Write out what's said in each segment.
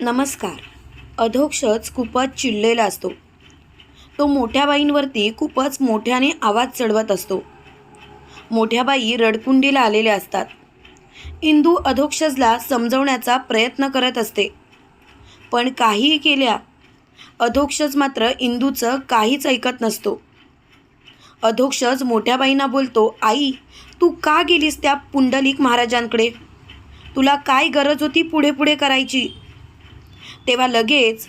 नमस्कार. अधोक्षच खूपच चिडलेला असतो. तो मोठ्या बाईंवरती खूपच मोठ्याने आवाज चढवत असतो. मोठ्या बाई रडकुंडीला आलेल्या असतात. इंदू अधोक्षजला समजवण्याचा प्रयत्न करत असते. पण काहीही केल्या अधोक्षज मात्र इंदूचं काहीच ऐकत नसतो. अधोक्षज मोठ्या बाईंना बोलतो आई तू का गेलीस त्या पुंडलिक महाराजांकडे? तुला काय गरज होती पुढे पुढे करायची? तेव्हा लगेच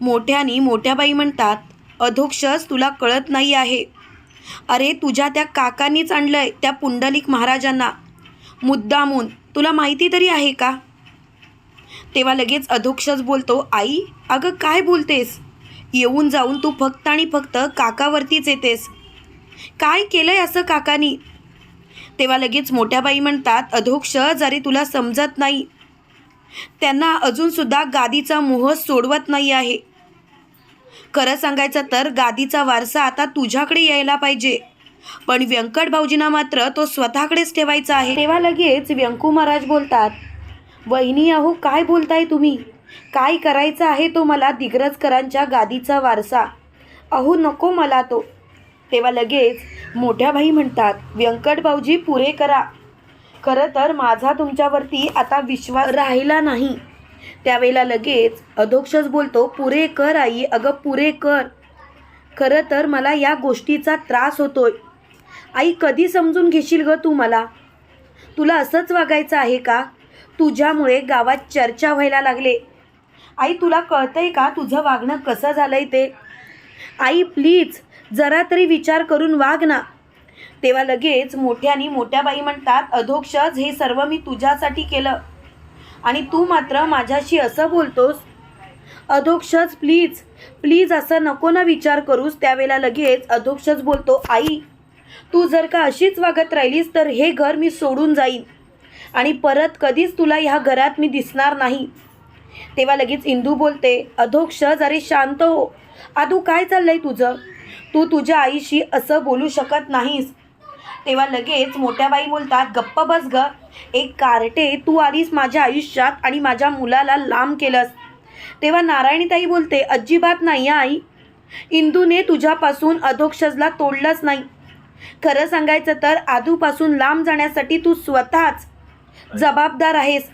मोठ्यानी मोठ्या बाई म्हणतात अधोक्षस तुला कळत नाही आहे. अरे तुझ्या त्या काकांनीच आणलं आहे त्या पुंडलिक महाराजांना. मुद्दामून तुला माहिती तरी आहे का? तेव्हा लगेच अधोक्षस बोलतो आई अगं काय बोलतेस? येऊन जाऊन तू फक्त आणि फक्त काकावरतीच येतेस. काय केलंय असं काकानी? तेव्हा लगेच मोठ्या बाई म्हणतात अधोक्षज अरे तुला समजत नाही त्यांना अजूनसुद्धा गादीचा मोह सोडवत नाही आहे. खरं सांगायचं तर गादीचा वारसा आता तुझ्याकडे यायला पाहिजे. पण व्यंकट भाऊजींना मात्र तो स्वतःकडेच ठेवायचा आहे. तेव्हा लगेच व्यंकू महाराज बोलतात वहिनी अहो काय बोलताय तुम्ही? काय करायचं आहे तो मला दिग्रजकरांच्या गादीचा वारसा? अहो नको मला तो. तेव्हा लगेच मोठ्या भाई म्हणतात व्यंकट भाऊजी पुरे करा. खरं तर माझा तुमच्यावरती आता विश्वास राहिला नाही. त्यावेळेला लगेच अधोक्षच बोलतो पुरे कर आई अगं पुरे कर. खरं तर मला या गोष्टीचा त्रास होतोय. आई कधी समजून घेशील ग तू मला? तुला असंच वागायचं आहे का? तुझ्यामुळे गावात चर्चा व्हायला लागले. आई तुला कळतंय का तुझं वागणं कसं झालंय ते? आई प्लीज जरा तरी विचार करून वाग ना. तेव्हा लगेच मोठ्यानी मोठ्या बाई म्हणतात अधोक्षज हे सर्व मी तुझ्यासाठी केलं. आणि तू मात्र माझ्याशी असं बोलतोस. अधोक्षज प्लीज प्लीज असं नको ना विचार करूस. त्यावेळेला लगेच अधोक्षज बोलतो आई तू जर का अशीच वागत राहिलीस तर हे घर मी सोडून जाईन. आणि परत कधीच तुला ह्या घरात मी दिसणार नाही. तेव्हा लगेच इंदू बोलते अधोक्षज अरे शांत हो. आदू काय चाललंय तुझं? तू तुझ्या आईशी असं बोलू शकत नाहीस. तेव्हा लगेच मोठ्या बाई बोलतात गप्प बस ग. एक कार्टे तू आलीस माझ्या आयुष्यात आणि माझ्या मुलाला लांब केलंस. तेव्हा नारायणीताई बोलते अजिबात नाही आई. इंदूने तुझ्यापासून अधोक्षजला तोडलंच नाही. खरं सांगायचं तर आधूपासून लांब जाण्यासाठी तू स्वतःच जबाबदार आहेस.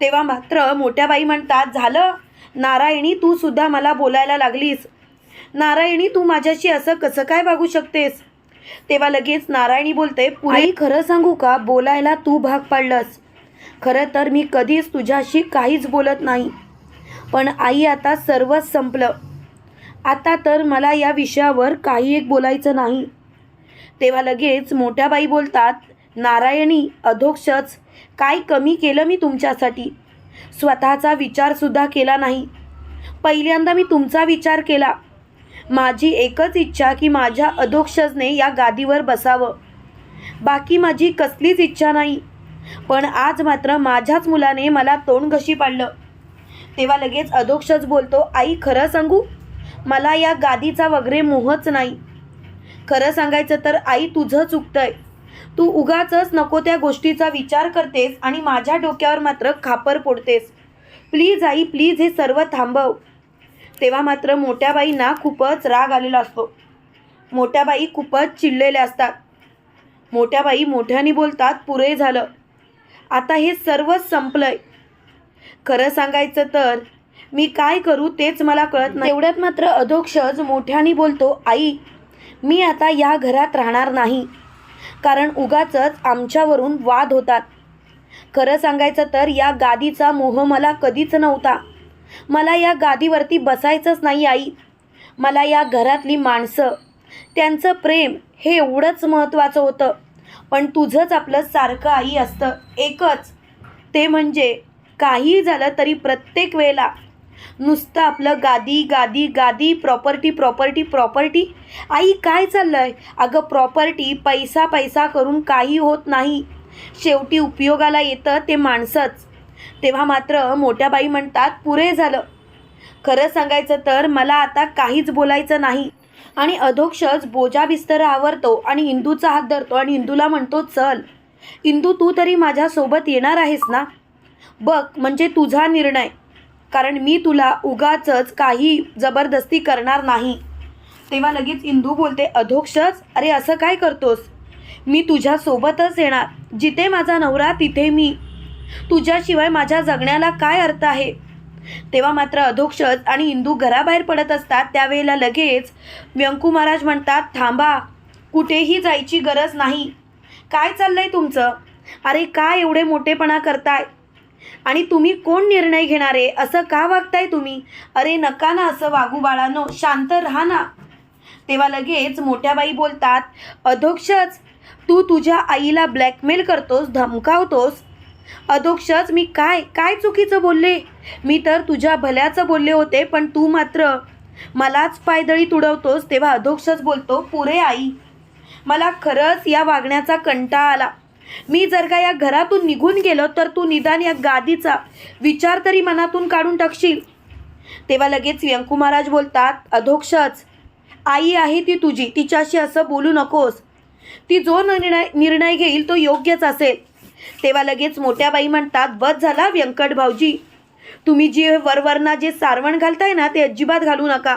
तेव्हा मात्र मोठ्या बाई म्हणतात झालं. नारायणी तू सुद्धा मला बोलायला लागलीस. नारायणी तू माझ्याशी असं कसं काय वागू शकतेस? तेव्हा लगेच नारायणी बोलते पुढे खरं सांगू का? बोलायला तू भाग पाडलंस. खरं तर मी कधीच तुझ्याशी काहीच बोलत नाही. पण आई आता सर्वच संपलं. आता तर मला या विषयावर काही एक बोलायचं नाही. तेव्हा लगेच मोठ्या बाई बोलतात नारायणी अधोक्षच. काय कमी केलं मी तुमच्यासाठी? स्वतःचा विचारसुद्धा केला नाही. पहिल्यांदा मी तुमचा विचार केला. माझी एकच इच्छा की माझ्या अधोक्षजने या गादीवर बसावं. बाकी माझी कसलीच इच्छा नाही. पण आज मात्र माझ्याच मुलाने मला तोंड घशी पाडलं. तेव्हा लगेच अधोक्षज बोलतो आई खरं सांगू? मला या गादीचा वगैरे मोहच नाही. खरं सांगायचं तर आई तुझं चुकतंय. तू उगाचच नको त्या गोष्टीचा विचार करतेस आणि माझ्या डोक्यावर मात्र खापर पोडतेस प्लीज आई प्लीज हे सर्व थांबव. तेव्हा मात्र मोठ्या बाईंना खूपच राग आलेला असतो. मोठ्या बाई खूपच चिडलेल्या असतात. मोठ्या बाई मोठ्याने बोलतात पुरे झालं. आता हे सर्वच संपलंय. खरं सांगायचं तर मी काय करू तेच मला कळत नाही. एवढ्यात मात्र अधोक्षज मोठ्याने बोलतो आई मी आता या घरात राहणार नाही. कारण उगाचच आमच्यावरून वाद होतात. खरं सांगायचं तर या गादीचा मोह मला कधीच नव्हता. मला या गादीवरती बसायचंच नाही आई. मला या घरातली माणसं त्यांचं प्रेम हे एवढंच महत्त्वाचं होतं. पण तुझंच आपलं सारखं आई असतं. एकच ते म्हणजे काही झालं तरी प्रत्येक वेळेला नुसतं आपलं गादी गादी गादी प्रॉपर्टी प्रॉपर्टी प्रॉपर्टी आई काय चाललं आहे अगं प्रॉपर्टी पैसा पैसा करून काही होत नाही. शेवटी उपयोगाला येतं ते माणसंच. तेव्हा मात्र मोठ्या बाई म्हणतात पुरे झालं. खरं सांगायचं तर मला आता काहीच बोलायचं नाही. आणि अधोक्षच बोजा बिस्तर आवरतो आणि इंदूचा हात धरतो आणि इंदूला म्हणतो चल. इंदू तू तरी माझ्यासोबत येणार आहेस ना? बघ म्हणजे तुझा निर्णय. कारण मी तुला उगाचच काही जबरदस्ती करणार नाही. तेव्हा लगेच इंदू बोलते अधोक्षच? अरे असं काय करतोस? मी तुझ्यासोबतच येणार. जिथे माझा नवरा तिथे मी. तुझ्याशिवाय माझ्या जगण्याला काय अर्थ आहे? तेव्हा मात्र अधोक्षज आणि इंदू घराबाहेर पडत असतात. त्यावेळेला लगेच व्यंकू महाराज म्हणतात थांबा कुठेही जायची गरज नाही. काय चाललंय तुमचं? अरे काय एवढे मोठेपणा करताय? आणि तुम्ही कोण निर्णय घेणारे? असं का वागताय तुम्ही? अरे नका ना असं वागू बाळानो शांत राहा ना. तेव्हा लगेच मोठ्या बाई बोलतात अधोक्षच तू तुझ्या आईला ब्लॅकमेल करतोस धमकावतोस अधोक्षच मी काय काय चुकीचं बोलले? मी तर तुझ्या भल्याचं बोलले होते पण तू मात्र मलाच पायदळी तुडवतोस तेव्हा अधोक्षच बोलतो पुरे आई. मला खरंच या वागण्याचा कंटाळा आला. मी जर का या घरातून निघून गेलो तर तू निदान या गादीचा विचार तरी मनातून काढून टाकशील. तेव्हा लगेच व्यंकू महाराज बोलतात अधोक्षच आई आहे ती तुझी तिच्याशी असं बोलू नकोस. ती जो निर्णय निर्णय घेईल तो योग्यच असेल. तेव्हा लगेच मोठ्या बाई म्हणतात बस झाला व्यंकट भाऊजी. तुम्ही जे वरवरना जे सारवण घालताय ना ते अजिबात घालू नका.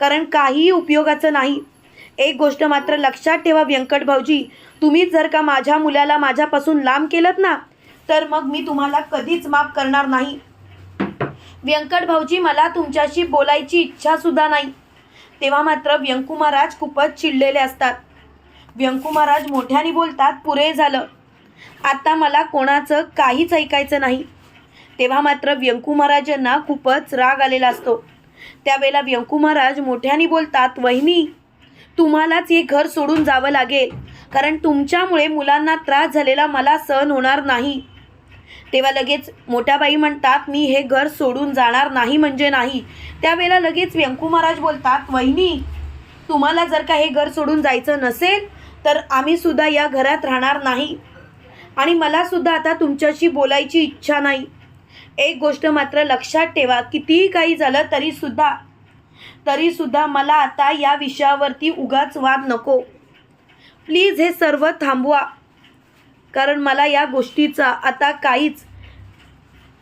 कारण काहीही उपयोगाचं नाही. एक गोष्ट मात्र लक्षात ठेवा व्यंकट भाऊजी तुम्हीच जर का माझ्या मुलाला माझ्यापासून लांब केलं ना तर मग मी तुम्हाला कधीच माफ करणार नाही. व्यंकट भाऊजी मला तुमच्याशी बोलायची इच्छा सुद्धा नाही. तेव्हा मात्र व्यंकू महाराज खूपच चिडलेले असतात. व्यंकू महाराज मोठ्याने बोलतात पुरे झालं. आता मला कोणाचं काहीच ऐकायचं नाही. तेव्हा मात्र व्यंकू महाराजांना खूपच राग आलेला असतो. त्यावेळेला व्यंकू महाराज मोठ्याने बोलतात वहिनी तुम्हालाच हे घर सोडून जावं लागेल. कारण तुमच्यामुळे मुलांना त्रास झालेला मला सहन होणार नाही. तेव्हा लगेच मोठ्या बाई म्हणतात मी हे घर सोडून जाणार नाही म्हणजे नाही. त्यावेळेला लगेच व्यंकू महाराज बोलतात वहिनी तुम्हाला जर का हे घर सोडून जायचं नसेल तर आम्ही सुद्धा या घरात राहणार नाही. आणि मलासुद्धा आता तुमच्याशी बोलायची इच्छा नाही. एक गोष्ट मात्र लक्षात ठेवा कितीही काही झालं तरीसुद्धा तरीसुद्धा मला आता या विषयावरती उगाच वाद नको. प्लीज हे सर्व थांबवा. कारण मला या गोष्टीचा आता काहीच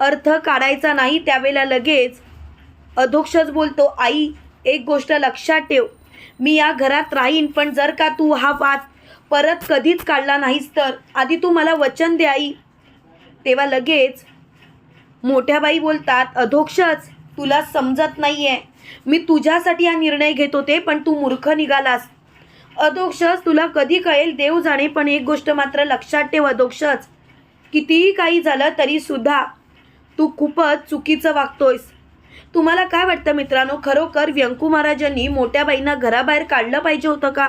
अर्थ काढायचा नाही त्यावेळेला लगेच अधोक्षच बोलतो आई एक गोष्ट लक्षात ठेव. मी या घरात राहीन पण जर का तू हा वाद परत कधीच काढला नाहीस तर? आधी तू मला वचन द्याई तेव्हा लगेच मोठ्या बाई बोलतात अधोक्षच तुला समजत नाही आहे मी तुझ्यासाठी हा निर्णय घेत होते पण तू मूर्ख निघालास. अधोक्षच तुला कधी कळेल? देव जाणे पण एक गोष्ट मात्र लक्षात ठेव अधोक्षच. कितीही काही झालं तरीसुद्धा तू खूपच चुकीचं वागतोयस. तुम्हाला काय वाटतं मित्रांनो? खरोखर व्यंकू महाराजांनी मोठ्या बाईंना घराबाहेर काढलं पाहिजे होतं का?